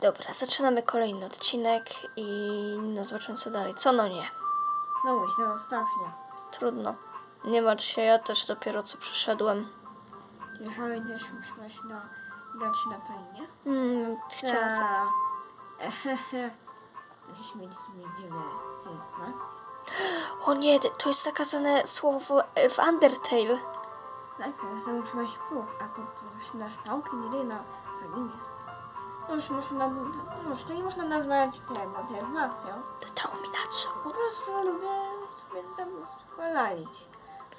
Dobra, zaczynamy kolejny odcinek i no zobaczymy co dalej. Co no nie. No myślę ostatnio. Trudno. Nie martw się, ja też dopiero co przyszedłem. Jechałem też musiałeś na dać na palinie. Hmm, chciałam... Ehehe. Musisz mieć sobie wiele tych informacji. O nie, to jest zakazane słowo w Undertale. Tak, ale musiałeś pół, a po prostu na stałkę nie na palinie. No już można, już to nie można nazwać tego, tą informacją. Determinacją. Po prostu lubię sobie zachwalalić.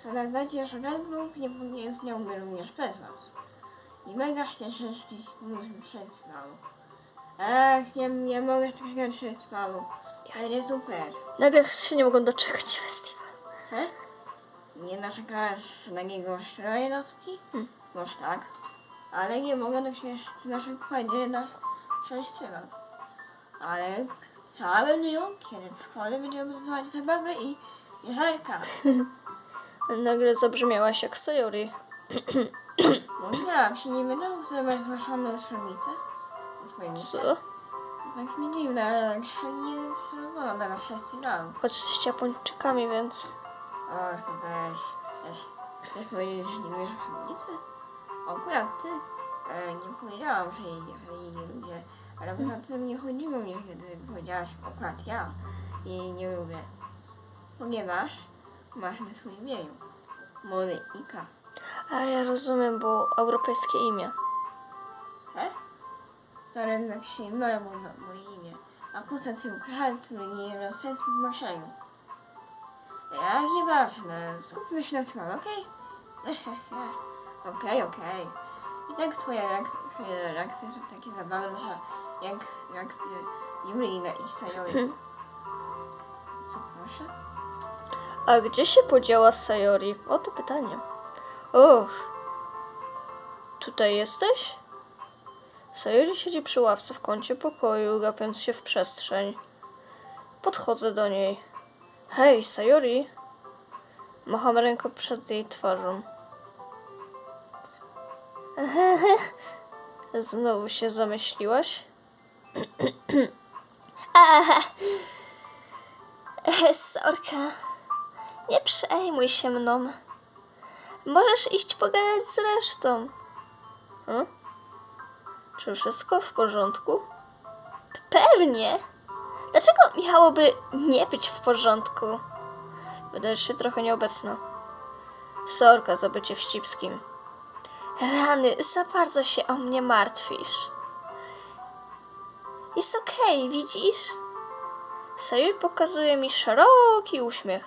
Ale znacie, że ten grup nie, nie istniałby również bez was. I mega się cieszyć mózg festiwalu. Ach, nie, nie mogę czekać festiwalu. Ale super. Nagle się nie mogą doczekać festiwal. He? Nie narzekasz na niego jednostki? Hmm. Może tak. Ale nie mogę doczekać naszych kładzie na festiwal. Ale cały dniu, kiedy w szkole będziemy pracować zabawę i jechałka. Nagle zabrzmiałaś jak Sayori. Mówiłam się, nie będę używać zmaszaną stronnicę. Co? Tak mi dziwne, ale nie czerwona na festiwalu. Choć jesteście Japończykami, więc... O, to weź. Też powiedzieć, że nie lubisz stronnicy? Akurat ty. Nie powiedziałam, że jechali ludzie. Ale poza tym nie chodziło mnie, kiedy powiedziałaś akurat ja. I nie lubię. Ponieważ masz na swoim imieniu. Monika. A ja rozumiem, bo europejskie imię. E? To jednak się moje, moje, imię. A poza tym kraj, który nie ma sensu w maszeniu. Jak nieważne, skupmy się na tym, okej? Okej, okej. I tak twoje reakcje są takie zabawne, że jak reakcje Julina i Sayori. Co proszę? A gdzie się podziała Sayori? O, to pytanie. Uff. Tutaj jesteś? Sayori siedzi przy ławce w kącie pokoju, gapiąc się w przestrzeń. Podchodzę do niej. Hej, Sayori. Macham ręką przed jej twarzą. Znowu się zamyśliłaś? Sorka. Nie przejmuj się mną. Możesz iść pogadać z resztą. Hm? Czy wszystko w porządku? Pewnie. Dlaczego miałoby nie być w porządku? Wydajesz się trochę nieobecna. Sorka za bycie wścibskim. Rany, za bardzo się o mnie martwisz. Jest okej, widzisz? Sayuri pokazuje mi szeroki uśmiech.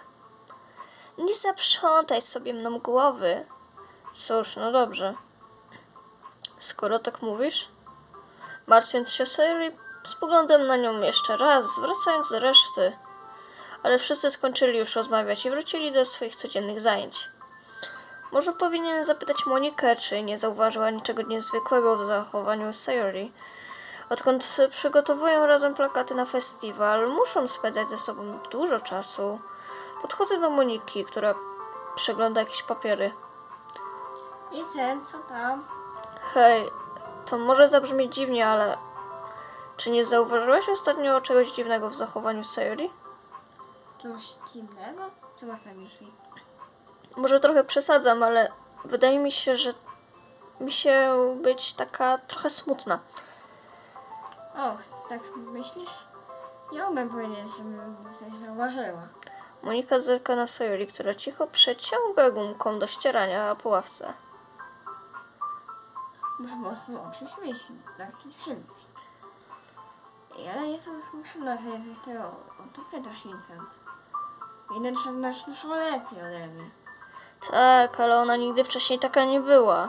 Nie zaprzątaj sobie mną głowy. Cóż, no dobrze. Skoro tak mówisz, martwiąc się Sayuri, spoglądam na nią jeszcze raz, zwracając do reszty. Ale wszyscy skończyli już rozmawiać i wrócili do swoich codziennych zajęć. Może powinien zapytać Monikę, czy nie zauważyła niczego niezwykłego w zachowaniu Sayori. Odkąd przygotowują razem plakaty na festiwal, muszą spędzać ze sobą dużo czasu. Podchodzę do Moniki, która przegląda jakieś papiery. I ten, co tam? Hej, to może zabrzmieć dziwnie, ale czy nie zauważyłeś ostatnio czegoś dziwnego w zachowaniu Sayori? Coś dziwnego? Co masz na myśli? Może trochę przesadzam, ale wydaje mi się, że mi się być taka trochę smutna. O, tak myślisz? Nie umiem powiedzieć, żebym coś zauważyła. Monika zerka na Sayori, która cicho przeciąga gumką do ścierania po ławce. Może mocno o czymś myśli, tak czymś. Ale jestem zmuszona, że jesteś tego ortopeda Vincent. Jeden że znasz dużo lepiej ode mnie. Tak, ale ona nigdy wcześniej taka nie była.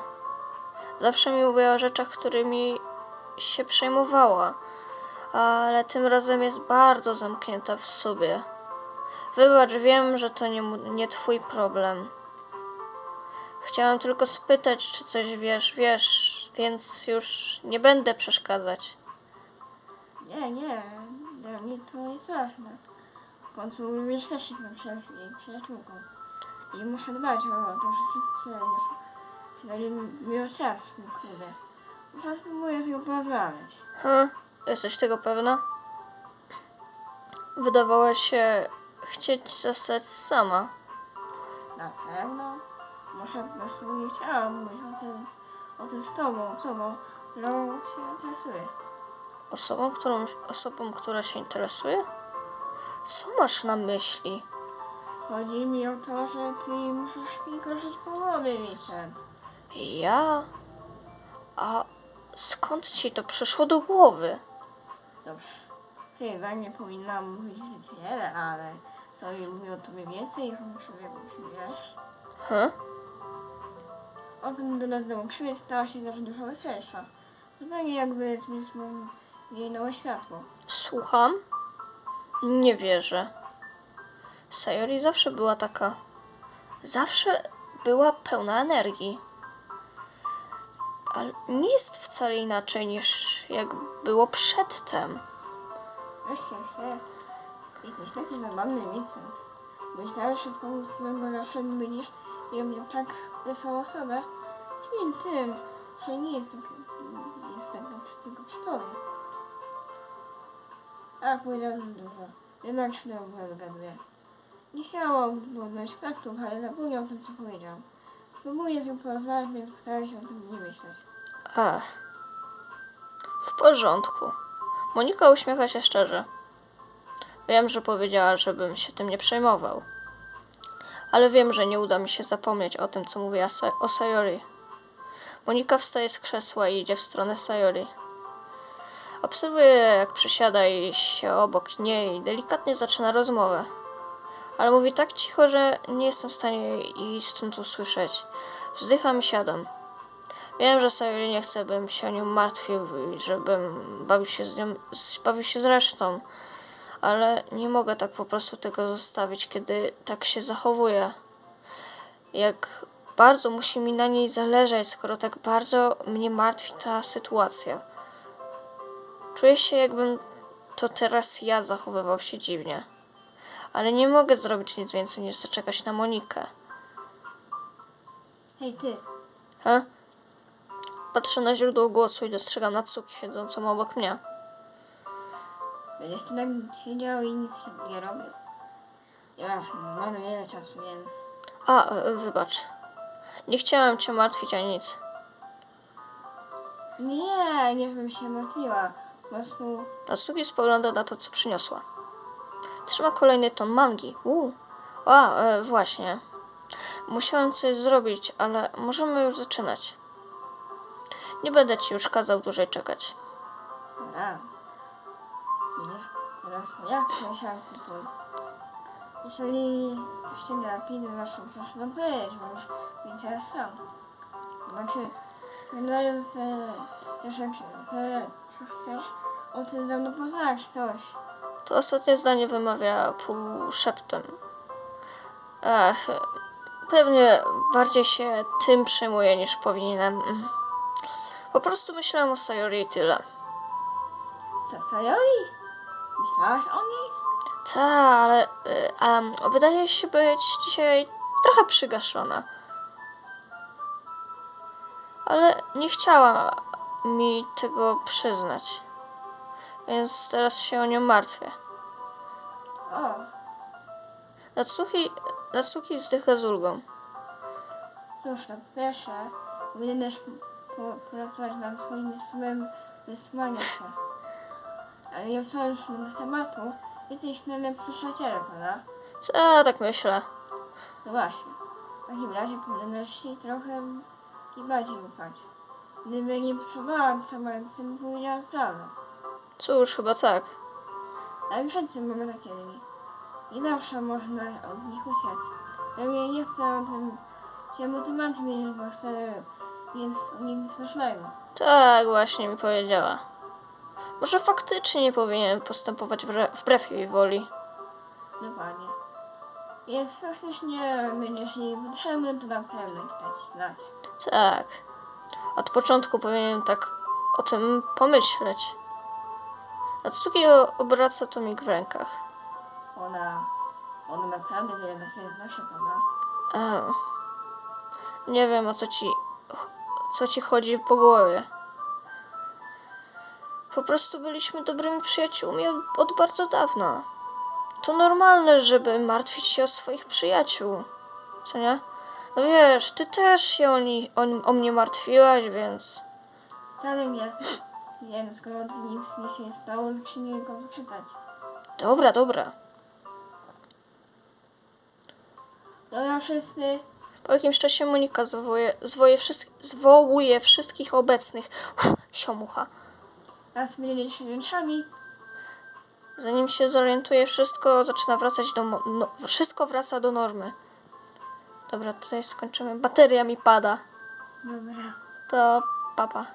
Zawsze mi mówiła o rzeczach, którymi się przejmowała, ale tym razem jest bardzo zamknięta w sobie. Wybacz, wiem, że to nie, nie twój problem. Chciałam tylko spytać, czy coś wiesz, wiesz, więc już nie będę przeszkadzać. Nie, nie, dla mnie to jest ważne. W końcu lubisz też się z przyjaciółką. I muszę dbać o to, że wszyscy dali miło czas w tym klubie. Muszę spróbuję z nią porozmawiać. Hm, Jesteś tego pewna? Wydawała się chcieć zostać sama. Na pewno. Może po prostu nie chciałam mówić o tym, o tym z tobą, osobą, którą się interesuje. Osobą, którą, osobą, która się interesuje? Co masz na myśli? Chodzi mi o to, że ty musisz mi korzystać po głowie, Vincent. Ja? A skąd ci to przyszło do głowy? Dobrze. Chyba nie powinnam mówić zbyt wiele, ale sobie mówię o tobie więcej, niż muszę jakąś wiesz. Hm? O tym do nas krzywiec stała się nasza dużo weselsza. Zupełnie jakby nowe światło. Słucham? Nie wierzę. Sayori zawsze była taka. Zawsze była pełna energii. Ale nie jest wcale inaczej niż jak było przedtem. Weź się, się. Jesteś taki zabawny, Vincent. Myślałem, że z powodu twojego naszego będziesz miał mnie tak wesołą osobę. Śmiem tym, że nie jest tak, jest tak tylko przy tobie. A, powiedziałem dużo. Jednak się w ogóle wygaduję. Nie chciałam poznać faktów, ale zapomniał o tym, co powiedział. Próbuję z nim porozmawiać, więc starałem się o tym nie myśleć. Ach. W porządku. Monika uśmiecha się szczerze. Wiem, że powiedziała, żebym się tym nie przejmował. Ale wiem, że nie uda mi się zapomnieć o tym, co mówiła Sa- o Sayori. Monika wstaje z krzesła i idzie w stronę Sayori. Obserwuję, jak przysiada i się obok niej i delikatnie zaczyna rozmowę. Ale mówi tak cicho, że nie jestem w stanie jej stąd usłyszeć. Wzdycham i siadam. Wiem, że Sayori nie chce, bym się o nią martwił i żebym bawił się z nią, bawił się z resztą, ale nie mogę tak po prostu tego zostawić, kiedy tak się zachowuje. Jak bardzo musi mi na niej zależeć, skoro tak bardzo mnie martwi ta sytuacja. Czuję się, jakbym to teraz ja zachowywał się dziwnie. Ale nie mogę zrobić nic więcej niż zaczekać na Monikę. Hej, ty. He? Patrzę na źródło głosu i dostrzegam Natsuki siedzącą obok mnie. Będziesz tu tak siedział i nic nie robił? Jasne, mamy wiele czasu, więc... A, e, wybacz. Nie chciałem cię martwić ani nic. Nie, nie bym się martwiła. Po prostu... Natsuki spogląda na to, co przyniosła. Trzyma kolejny ton mangi. Uu. A, e, właśnie. Musiałem coś zrobić, ale możemy już zaczynać. Nie będę ci już kazał dłużej czekać. A. Widzisz? Teraz ja myślałam tylko... Jeżeli ktoś cię napi, to zawsze proszę powiedzieć, bo mnie teraz sam. Znaczy, wyglądając te... Te, że chcesz o tym ze mną poznać coś. To ostatnie zdanie wymawia półszeptem. Ech, pewnie bardziej się tym przejmuję niż powinienem. Po prostu myślałem o Sayori i tyle. Co, Sayori? Myślałaś o niej? Ta, ale em, wydaje się być dzisiaj trochę przygaszona. Ale nie chciała mi tego przyznać. Więc teraz się o nią martwię. O, Natsuki, Natsuki wzdycha z ulgą. Cóż, tak pierwsze, powinieneś po- pracować nad swoim sposobem wysłania się. Ale nie z tego tematu, jesteś najlepszy przyjacielem, prawda? Ta, tak myślę. No właśnie. W takim razie powinieneś jej trochę i bardziej ufać. Gdyby nie potrzebowałam sama, bym powiedziała prawdę. Cóż, chyba tak. Ale wszyscy mamy takie dni. Nie zawsze można od nich uciec. Ja nie, nie chcę o tym się motywacji mieć, bo chcę nic, nic strasznego. Tak właśnie mi powiedziała. Może faktycznie nie powinien postępować wbrew jej woli. Dokładnie. Więc faktycznie będziesz jej potrzebny, to na pewno dać znać. Tak. Od początku powinienem tak o tym pomyśleć. Natsuki o- obraca tomik w rękach. Ona, ona naprawdę wie, jak jest nasza prawda? Ehm. Nie wiem o co ci, co ci chodzi po głowie. Po prostu byliśmy dobrymi przyjaciółmi od, od bardzo dawna. To normalne, żeby martwić się o swoich przyjaciół. Co nie? No wiesz, ty też się o, ni- o, o mnie martwiłaś, więc... Wcale nie. Nie wiem, skoro nic nie się nie stało, to się nie mogę zapytać. Dobra, dobra. Dobra, wszyscy. Po jakimś czasie Monika zwołuje, zwoje wszystk- zwołuje wszystkich obecnych. Uff, siomucha. Raz mylicie się ręczami. Zanim się zorientuje, wszystko zaczyna wracać do... No, wszystko wraca do normy. Dobra, tutaj skończymy. Bateria mi pada. Dobra. To papa.